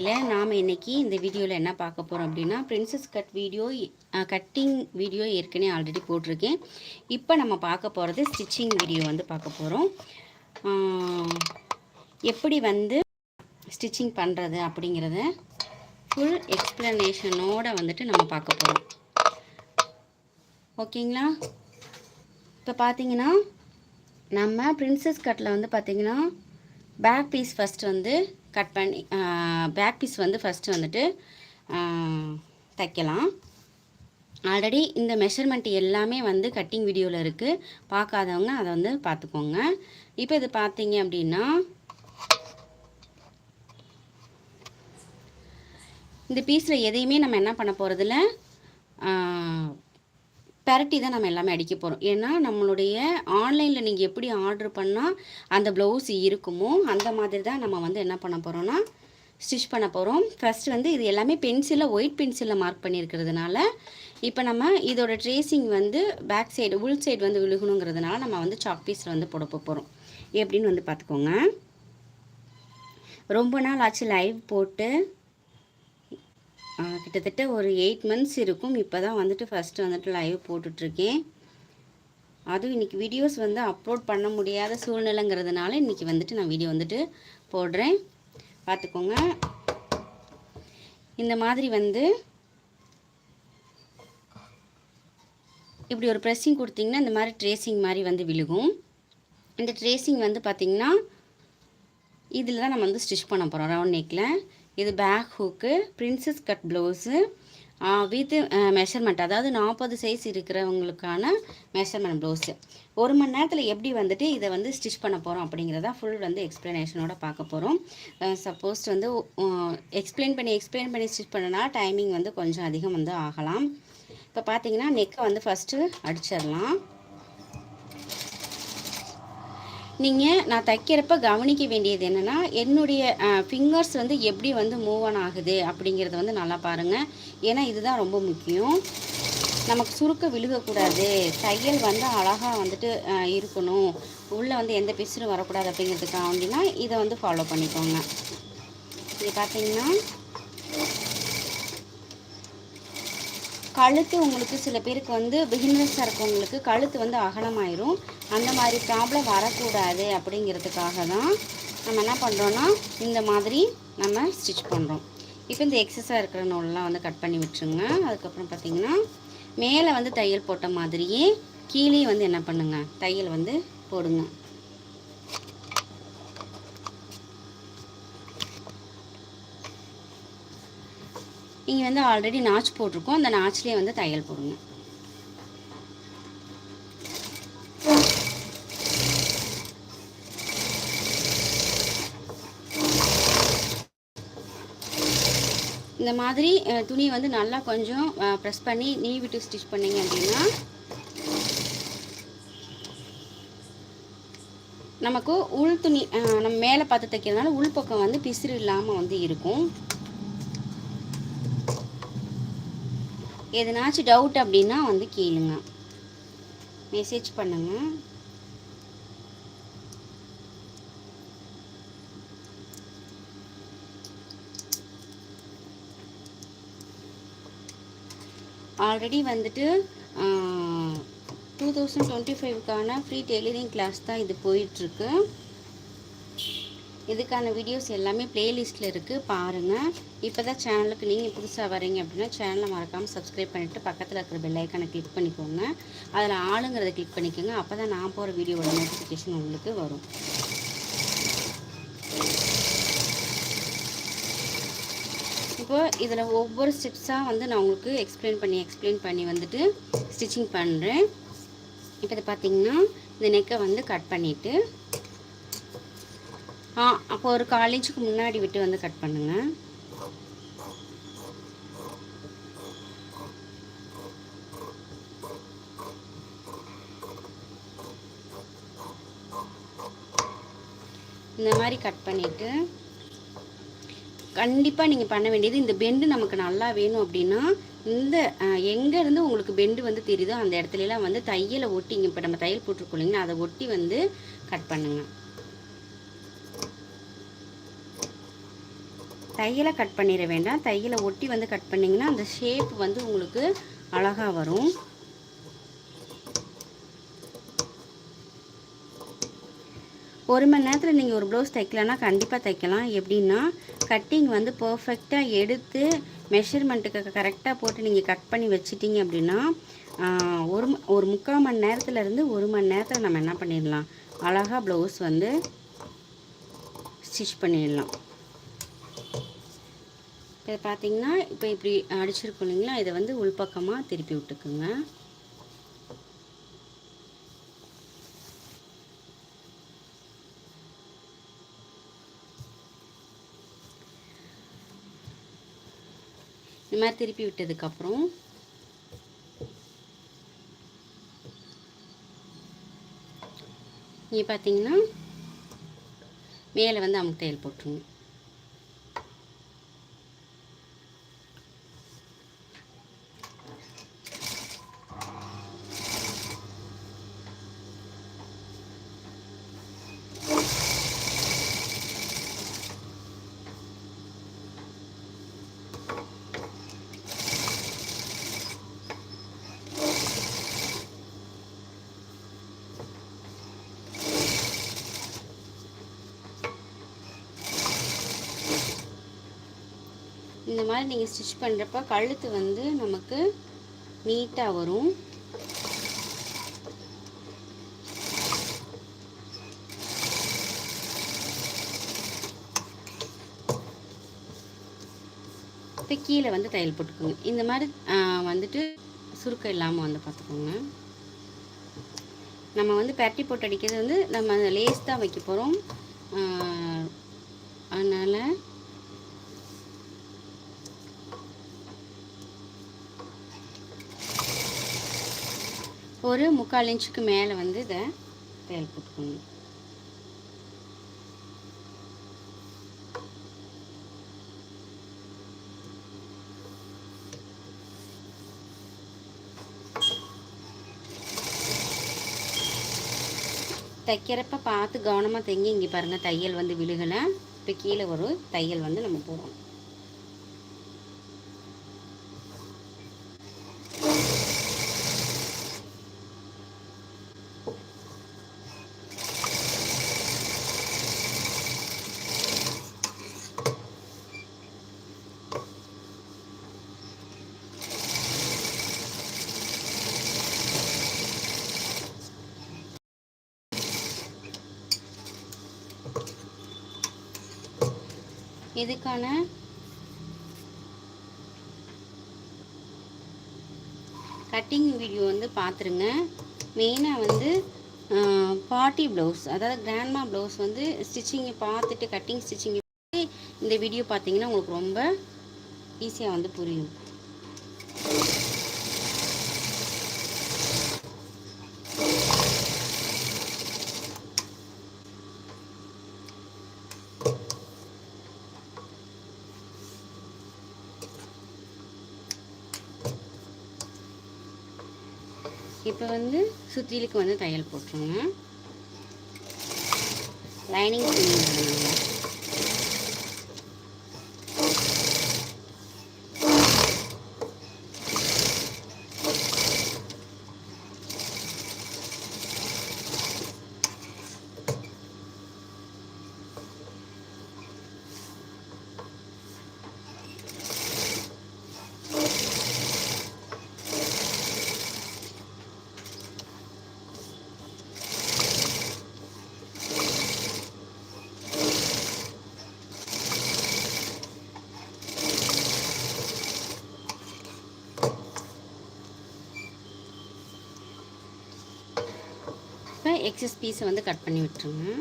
இல்லை நாம் இன்றைக்கி இந்த வீடியோவில் என்ன பார்க்க போகிறோம் அப்படின்னா princess cut video cutting video ஏற்கனவே ஆல்ரெடி போட்டிருக்கேன். இப்போ நம்ம பார்க்க போகிறது ஸ்டிச்சிங் வீடியோ வந்து பார்க்க போகிறோம் எப்படி வந்து ஸ்டிச்சிங் பண்ணுறது அப்படிங்கிறத ஃபுல் எக்ஸ்ப்ளனேஷனோடு வந்துட்டு நம்ம பார்க்க போகிறோம் ஓகேங்களா இப்போ பார்த்தீங்கன்னா நம்ம பிரின்சஸ் கட்டில் வந்து பார்த்திங்கன்னா பேக் பீஸ் ஃபஸ்ட் வந்து கட் பண்ணி பேக் பீஸ் வந்து ஃபஸ்ட்டு வந்துட்டு தைக்கலாம். ஆல்ரெடி இந்த மெஷர்மெண்ட் எல்லாமே வந்து கட்டிங் வீடியோவில் இருக்குது பார்க்காதவங்க அதை வந்து பார்த்துக்கோங்க. இப்போ இது பார்த்தீங்க அப்படின்னா இந்த பீஸில் எதையுமே நம்ம என்ன பண்ண போகிறதில்ல பெரட்டி தான் நம்ம எல்லாமே அடிக்க போகிறோம் ஏன்னா நம்மளுடைய ஆன்லைனில் நீங்கள் எப்படி ஆர்டர் பண்ணால் அந்த ப்ளவுஸ் இருக்குமோ அந்த மாதிரி தான் நம்ம வந்து என்ன பண்ண போகிறோன்னா ஸ்டிச் பண்ண போகிறோம் ஃபஸ்ட்டு வந்து இது எல்லாமே பென்சிலில் ஒயிட் பென்சிலில் மார்க் பண்ணியிருக்கிறதுனால இப்போ நம்ம இதோட ட்ரேசிங் வந்து பேக் சைடு உள் சைடு வந்து விழுகணுங்கிறதுனால நம்ம வந்து சாக் பீஸில் வந்து போட போகிறோம் எப்படின்னு வந்து பார்த்துக்கோங்க. ரொம்ப நாள் ஆச்சு லைவ் போட்டு கிட்டத்தட்ட ஒரு எயிட் மந்த்ஸ் இருக்கும். இப்போ தான் வந்துட்டு ஃபஸ்ட்டு வந்துட்டு லைவ் போட்டுட்ருக்கேன். அதுவும் இன்றைக்கி வீடியோஸ் வந்து அப்லோட் பண்ண முடியாத சூழ்நிலைங்கிறதுனால இன்றைக்கி வந்துட்டு நான் வீடியோ வந்துட்டு போடுறேன். பார்த்துக்கோங்க. இந்த மாதிரி வந்து இப்படி ஒரு ப்ரெஸ்ஸிங் கொடுத்திங்கன்னா இந்த மாதிரி ட்ரேசிங் மாதிரி வந்து விழுகும். இந்த ட்ரேசிங் வந்து பார்த்திங்கன்னா இதில் தான் நம்ம வந்து ஸ்டிச் பண்ண போகிறோம் ரவுண்ட் நெக்கில் இது back hook princess cut blouse with measurement அதாவது நாற்பது சைஸ் இருக்கிறவங்களுக்கான மெஷர்மெண்ட் ப்ளவுஸு ஒரு மணி நேரத்தில் எப்படி வந்துட்டு இதை வந்து ஸ்டிச் பண்ண போகிறோம் அப்படிங்கிறத ஃபுல் வந்து எக்ஸ்ப்ளனேஷனோட பார்க்க போகிறோம் சப்போஸ் வந்து எக்ஸ்பிளைன் பண்ணி எக்ஸ்பிளைன் பண்ணி ஸ்டிச் பண்ணனா டைமிங் வந்து கொஞ்சம் அதிகம் வந்து ஆகலாம். இப்போ பார்த்தீங்கன்னா நெக்கை வந்து ஃபஸ்ட்டு அடிச்சிடலாம். நீங்கள் நான் தைக்கிறப்ப கவனிக்க வேண்டியது என்னென்னா என்னுடைய ஃபிங்கர்ஸ் வந்து எப்படி வந்து மூவ் ஆன் ஆகுது அப்படிங்கிறத வந்து நல்லா பாருங்கள் ஏன்னா இதுதான் ரொம்ப முக்கியம். நமக்கு சுருக்க விழுகக்கூடாது. தையல் வந்து அழகாக வந்துட்டு இருக்கணும். உள்ளே வந்து எந்த பிசுரும் வரக்கூடாது அப்படிங்கிறதுக்காக அப்படின்னா இதை வந்து ஃபாலோ பண்ணிக்கோங்க. இது பார்த்தீங்கன்னா கழுத்து உங்களுக்கு சில பேருக்கு வந்து பிகினர்ஸாக இருக்கவங்களுக்கு கழுத்து வந்து அகலமாயிரும். அந்த மாதிரி ப்ராப்ளம் வரக்கூடாது அப்படிங்கிறதுக்காக தான் நம்ம என்ன பண்ணுறோன்னா இந்த மாதிரி நம்ம ஸ்டிச் பண்ணுறோம் இப்போ இந்த எக்ஸஸாக இருக்கிற நூலெலாம் வந்து கட் பண்ணி விட்டுருங்க. அதுக்கப்புறம் பார்த்திங்கன்னா மேலே வந்து தையல் போட்ட மாதிரியே கீழே வந்து என்ன பண்ணுங்கள் தையல் வந்து போடுங்க. நீங்கள் வந்து ஆல்ரெடி நாச் போட்டிருக்கோம். அந்த நாச்சிலே வந்து தையல் போடுங்க. இந்த மாதிரி துணியை வந்து நல்லா கொஞ்சம் ப்ரெஸ் பண்ணி நீ விட்டு ஸ்டிச் பண்ணிங்க அப்படின்னா நமக்கு உள் துணி நம்ம மேலே பார்த்து தைக்கிறதுனால உள் பக்கம் வந்து பிசிறு இல்லாமல் வந்து இருக்கும். எதனாச்சும் டவுட் அப்படின்னா வந்து கேளுங்க. மெசேஜ் பண்ணுங்க. ஆல்ரெடி வந்துட்டு டூ தௌசண்ட் டுவெண்ட்டி ஃபைவ்க்கான ஃப்ரீ டெய்லரிங் கிளாஸ் தான் இது போயிட்டுருக்கு இதுக்கான வீடியோஸ் எல்லாமே ப்ளேலிஸ்ட்டில் இருக்குது பாருங்கள் இப்போ தான் சேனலுக்கு நீங்கள் புதுசாக வரீங்க அப்படின்னா சேனலை மறக்காமல் சப்ஸ்கிரைப் பண்ணிவிட்டு பக்கத்தில் இருக்கிற பெல்லைக்கானை கிளிக் பண்ணிக்கோங்க. அதில் ஆளுங்கிறத கிளிக் பண்ணிக்கோங்க. அப்போ தான் நான் போகிற வீடியோவோட நோட்டிஃபிகேஷன் உங்களுக்கு வரும். இப்போ இதில் ஒவ்வொரு ஸ்டெப்ஸாக வந்து நான் உங்களுக்கு எக்ஸ்பிளைன் பண்ணி எக்ஸ்பிளைன் பண்ணி வந்துட்டு ஸ்டிச்சிங் பண்ணுறேன் இப்போ இதை பார்த்தீங்கன்னா இந்த நெக்கை வந்து கட் பண்ணிவிட்டு ஆ அப்போ ஒரு காலேஜுக்கு முன்னாடி விட்டு வந்து கட் பண்ணுங்க. இந்த மாதிரி கட் பண்ணிவிட்டு கண்டிப்பாக நீங்கள் பண்ண வேண்டியது இந்த பெண்டு நமக்கு நல்லா வேணும் அப்படின்னா இந்த எங்கேருந்து உங்களுக்கு பெண்டு வந்து தெரியுதோ அந்த இடத்துலலாம் வந்து தையலை ஒட்டிங்க இப்போ நம்ம தையல் போட்டிருக்கோம் இல்லைங்களா அதை ஒட்டி வந்து கட் பண்ணுங்கள் தையலை கட் பண்ணிட வேண்டாம். தையலை ஒட்டி வந்து கட் பண்ணிங்கன்னா அந்த ஷேப் வந்து உங்களுக்கு அழகாக வரும். ஒரு மணி நேரத்தில் நீங்கள் ஒரு ப்ளவுஸ் தைக்கலன்னா கண்டிப்பாக தைக்கலாம். எப்படின்னா கட்டிங் வந்து பர்ஃபெக்டாக எடுத்து மெஷர்மெண்ட்டுக்கு கரெக்டாக போட்டு நீங்கள் கட் பண்ணி வச்சிட்டிங்க அப்படின்னா ஒரு ம- ஒரு முக்கால் மணி நேரத்துலேருந்து ஒரு மணி நேரத்தில் நம்ம என்ன பண்ணிடலாம்? அழகாக ப்ளவுஸ் வந்து ஸ்டிச் பண்ணிடலாம். இதை பார்த்தீங்கன்னா இப்போ இப்படி அடிச்சிருக்கோம் இல்லைங்களா? இதை வந்து உள்பக்கமாக திருப்பி விட்டுக்குங்க. இந்த மாதிரி திருப்பி விட்டதுக்கப்புறம் இங்கே பார்த்தீங்கன்னா மேலே வந்து அமுக்கு தையல் போட்டுருங்க. இந்த மாதிரி நீங்கள் ஸ்டிச் பண்ணுறப்ப கழுத்து வந்து நமக்கு நீட்டாக வரும். இப்போ கீழே வந்து தையல் போட்டுக்கோங்க. இந்த மாதிரி வந்துட்டு சுருக்கம் இல்லாமல் வந்து பார்த்துக்கோங்க. நம்ம வந்து பெரட்டி போட்டு அடிக்கிறது வந்து நம்ம லேஸ் தான் வைக்க போகிறோம் அதனால் ஒரு முக்கால் இன்ச்சுக்கு மேலே வந்து இதை தையல் போட்டுக்கணும் தைக்கிறப்ப பார்த்து கவனமாக தைங்க இங்கே பாருங்கள் தையல் வந்து விழுகலை. இப்போ கீழே ஒரு தையல் வந்து நம்ம போகணும் இதுக்கான கட்டிங் வீடியோ வந்து பார்த்துருங்க. மெயினாக வந்து பார்ட்டி ப்ளவுஸ் அதாவது கிராண்ட்மா ப்ளவுஸ் வந்து ஸ்டிச்சிங்கை பார்த்துட்டு கட்டிங் ஸ்டிச்சிங் இந்த வீடியோ பார்த்தீங்கன்னா உங்களுக்கு ரொம்ப ஈஸியாக வந்து புரியும். இப்போ வந்து சுத்திலுக்கு வந்து தையல் போட்டுருங்க. லைனிங் துணிங்கிறதுனால எக்ஸஸ் பீஸை வந்து கட் பண்ணி விட்டுருங்க.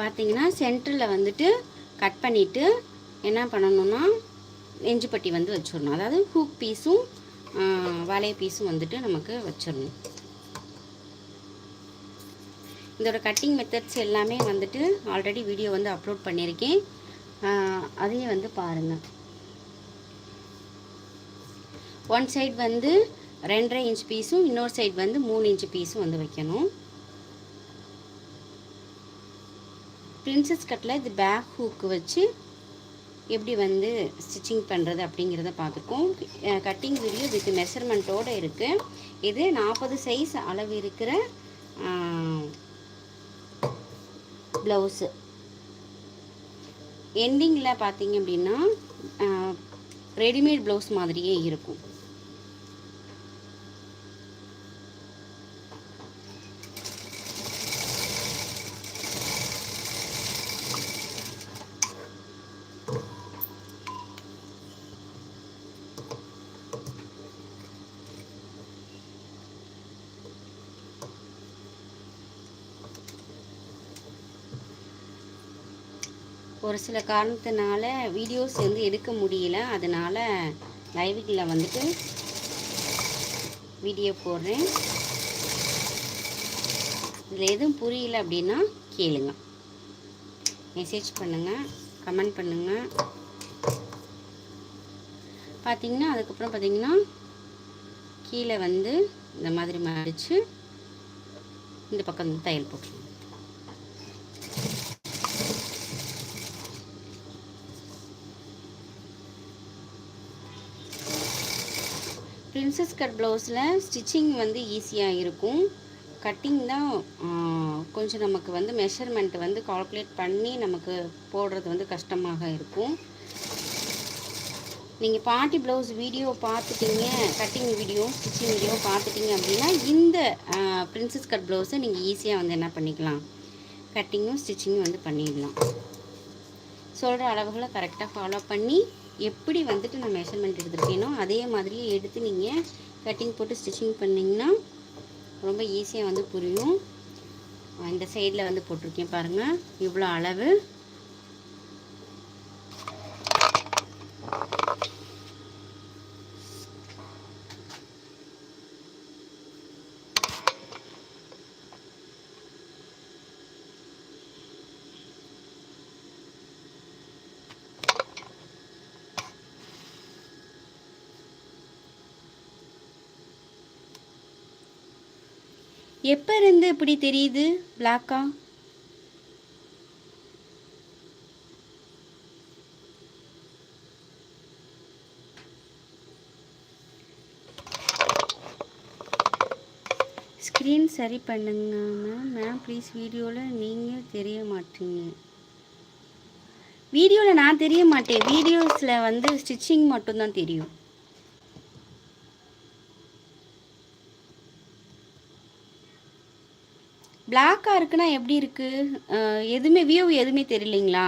பார்த்தீங்கன்னா சென்டரில் வந்துட்டு கட் பண்ணிவிட்டு என்ன பண்ணணும்னா நெஞ்சுப்பட்டி வந்து வச்சிடணும். அதாவது ஹூக் பீஸும் வளைய பீஸும் வந்துட்டு நமக்கு வச்சிடணும். இதோட கட்டிங் மெத்தட்ஸ் எல்லாமே வந்துட்டு ஆல்ரெடி வீடியோ வந்து அப்லோட் பண்ணியிருக்கேன். அதையும் வந்து பாருங்கள் ஒன் சைடு வந்து ரெண்டரை இன்ச் பீஸும் இன்னொரு சைடு வந்து மூணு இன்ச் பீஸும் வந்து வைக்கணும். பிரின்சஸ் கட்டில் இது பேக் ஹூக்கு வச்சு எப்படி வந்து ஸ்டிச்சிங் பண்ணுறது அப்படிங்கிறத பார்த்துருக்கோம். கட்டிங் வீடியோ வித் மெஷர்மெண்ட்டோடு இருக்குது இது நாற்பது சைஸ் அளவு இருக்கிற ப்ளவுஸு. எண்டிங்கில் பார்த்தீங்க அப்படின்னா ரெடிமேட் ப்ளவுஸ் மாதிரியே இருக்கும். ஒரு சில காரணத்தினால வீடியோஸ் வந்து எடுக்க முடியல. அதனால் லைவுக்கில் வந்துட்டு வீடியோ போடுறேன். இதில் எதுவும் புரியல அப்படின்னா கேளுங்க. மெசேஜ் பண்ணுங்கள் கமெண்ட் பண்ணுங்கள் பார்த்திங்கன்னா அதுக்கப்புறம் பார்த்தீங்கன்னா கீழே வந்து இந்த மாதிரி மடித்து இந்த பக்கம் தையல் போட்டுருங்க. பிரின்சஸ் கட் ப்ளவுஸில் ஸ்டிச்சிங் வந்து ஈஸியாக இருக்கும். கட்டிங் தான் கொஞ்சம் நமக்கு வந்து மெஷர்மெண்ட் வந்து கால்குலேட் பண்ணி நமக்கு போடுறது வந்து கஷ்டமாக இருக்கும். நீங்கள் பாட்டி ப்ளவுஸ் வீடியோ பார்த்துட்டீங்க கட்டிங் வீடியோ ஸ்டிச்சிங் வீடியோ பார்த்துட்டீங்க அப்படின்னா இந்த பிரின்சஸ் கட் ப்ளவுஸை நீங்கள் ஈஸியாக வந்து என்ன பண்ணிக்கலாம்? கட்டிங்கும் ஸ்டிச்சிங்கும் வந்து பண்ணிடலாம். சொல்கிற அளவுகளை கரெக்டாக ஃபாலோ பண்ணி எப்படி வந்துட்டு நான் மெஷர்மெண்ட் எடுத்துருக்கேனோ அதே மாதிரியே எடுத்து நீங்கள் கட்டிங் போட்டு ஸ்டிச்சிங் பண்ணிங்கன்னா ரொம்ப ஈஸியாக வந்து புரியும். இந்த சைடில் வந்து போட்டிருக்கேன் பாருங்கள் இவ்வளோ அளவு. எப்போ இருந்து இப்படி தெரியுது பிளாக்கா ஸ்க்ரீன் சரி பண்ணுங்க மேம் மேம் ப்ளீஸ் வீடியோவில் நீங்கள் தெரிய மாட்டீங்க. வீடியோவில் நான் தெரிய மாட்டேன். வீடியோஸில் வந்து ஸ்டிச்சிங் மட்டும்தான் தெரியும். பிளாக்காக இருக்குன்னா எப்படி இருக்குது எதுவுமே வியூ எதுவுமே தெரியலைங்களா?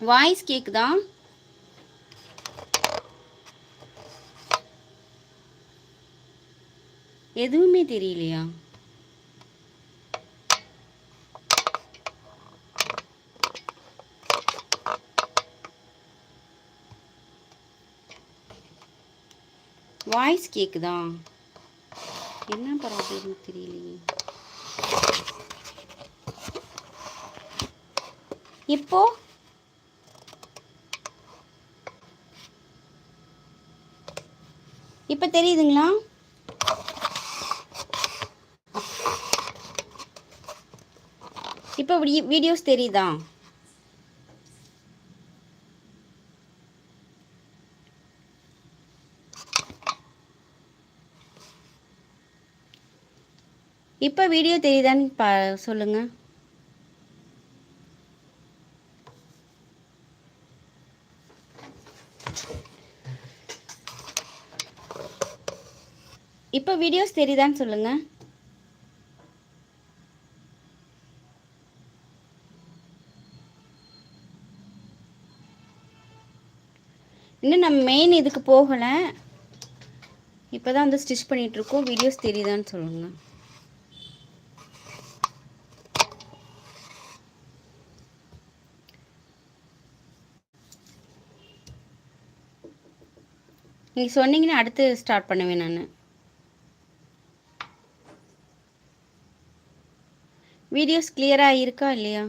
வாய்ஸ் கேக்குதா? எதுவுமே தெரியலையா? வாய்ஸ் கேக்குதா? என்ன ப்ராப்ளம் தெரியலையே. இப்போ இப்போ தெரியுதுங்களா? இப்போ வீடியோஸ் தெரியுதா? இப்போ வீடியோ தெரியுதான்னு பா சொல்லுங்கள் இப்போ வீடியோஸ் தெரியுதான்னு சொல்லுங்கள் இன்னும் நம்ம மெயின் இதுக்கு போகலை. இப்போ தான் வந்து ஸ்டிச் பண்ணிகிட்ருக்கோம் வீடியோஸ் தெரியுதான்னு சொல்லுங்கள் நீங்கள் சொன்னீங்கன்னா அடுத்து ஸ்டார்ட் பண்ணுவேன் நான். வீடியோஸ் கிளியராக இருக்கா இல்லையா?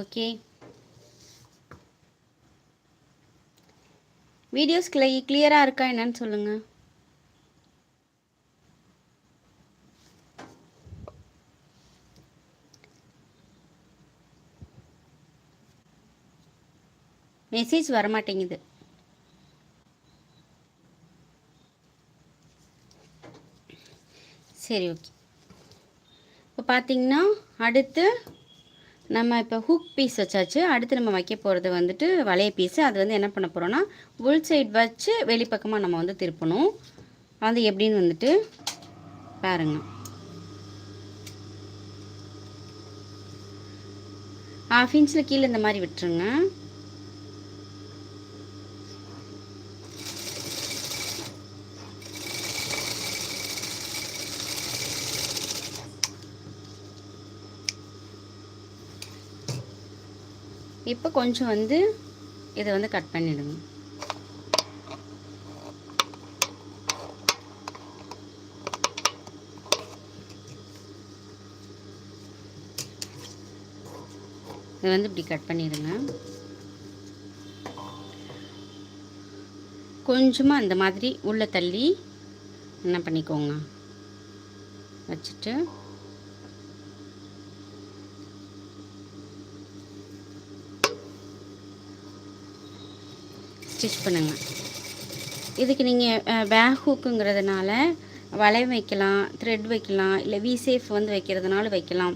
ஓகே வீடியோஸ் கிளை கிளியராக இருக்கா என்னன்னு சொல்லுங்கள் மெசேஜ் வரமாட்டேங்குது. சரி ஓகே இப்போ பார்த்தீங்கன்னா அடுத்து நம்ம இப்போ ஹூக் பீஸ் வச்சாச்சு அடுத்து நம்ம வைக்க போகிறது வந்துட்டு வளைய பீஸு அது வந்து என்ன பண்ண போகிறோன்னா உள் சைட் வச்சு வெளிப்பக்கமாக நம்ம வந்து திருப்பணும். அது எப்படின்னு வந்துட்டு பாருங்க. ஹாஃப் இன்ச்சில் கீழே இந்த மாதிரி விட்டுருங்க. இப்போ கொஞ்சம் வந்து இதை வந்து கட் பண்ணிவிடுங்க இதை வந்து இப்படி கட் பண்ணிடுங்க. கொஞ்சமாக அந்த மாதிரி உள்ளே தள்ளி என்ன பண்ணிக்கோங்க. வச்சுட்டு ஸ்டிச் பண்ணுங்கள் இதுக்கு நீங்கள் பேக் ஹூக்குங்கிறதுனால வளையம் வைக்கலாம் த்ரெட் வைக்கலாம் இல்லை விசேஃப் வந்து வைக்கிறதுனால வைக்கலாம்.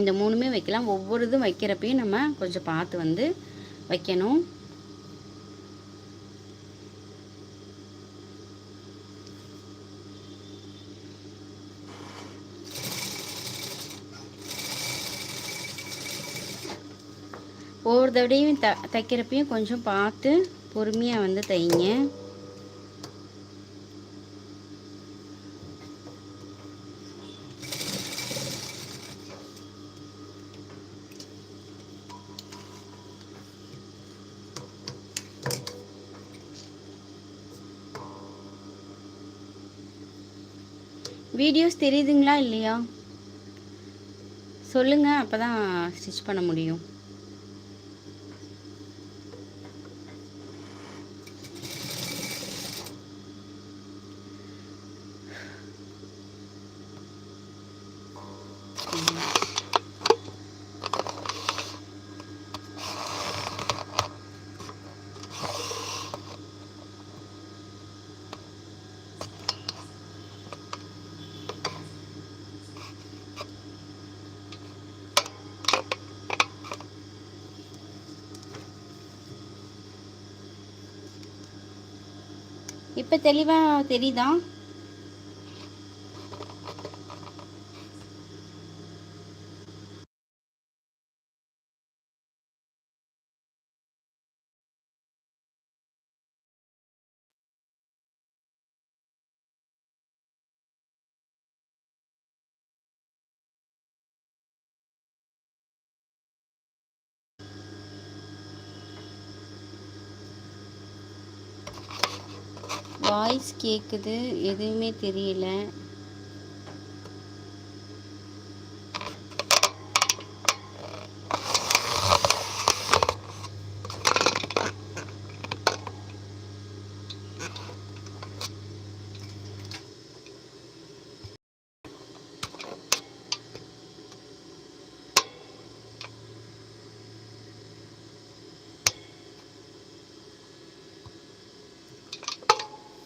இந்த மூணுமே வைக்கலாம். ஒவ்வொரு இதுவும் வைக்கிறப்பையும் நம்ம கொஞ்சம் பார்த்து வந்து வைக்கணும். ஒவ்வொரு தடவையும் த தைக்கிறப்பையும் கொஞ்சம் பார்த்து பொறுமையாக வந்து தைங்க. வீடியோஸ் தெரியுதுங்களா இல்லையா? சொல்லுங்கள் அப்போ தான் ஸ்டிச் பண்ண முடியும். இப்போ தெளிவாக தெரியுதா? வாய்ஸ் கேட்குது எதுவுமே தெரியல.